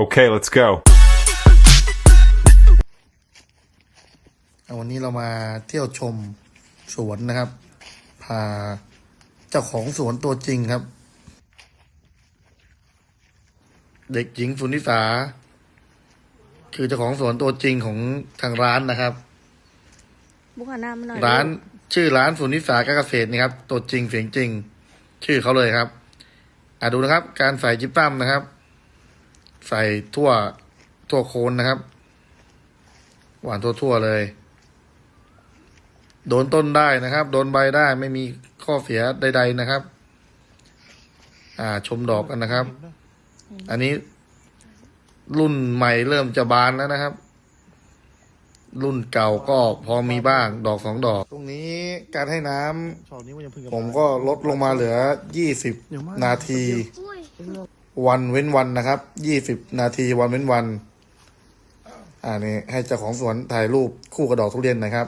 Okay, let's go. วันนี้เรามาเที่ยวชมสวนนะครับ พาเจ้าของสวนตัวจริงครับ เด็กหญิงสุนิสา คือเจ้าของสวนตัวจริงของทางร้านนะครับ บุกหาหน้ามาหน่อยร้านลูกชื่อร้านสุนิสาการเกษตรนี่ครับ ตัวจริงเสียงจริง ชื่อเขาเลยครับ อ่าดูนะครับ การใส่จิปตั้มนะครับ ใส่ทั่วทั่วโคนนะครับ หวานทั่วๆเลย โดนต้นได้นะครับ โดนใบได้ไม่มีข้อเสียใด ๆนะครับ อ่า ชมดอกกันนะครับ อันนี้ รุ่นใหม่เริ่มจะบานแล้วนะครับ รุ่นเก่าก็พอมีบ้างดอกสองดอก ตรงนี้การให้น้ำชอบนี้มันยังพึ่งผมก็ลดลงมาเหลือ20นาที วันเว้นวันนะครับ ยี่สิบนาทีวันเว้นวัน อ่านี่ให้เจ้าของสวนถ่ายรูปคู่กระดอกทุเรียนหนะครับ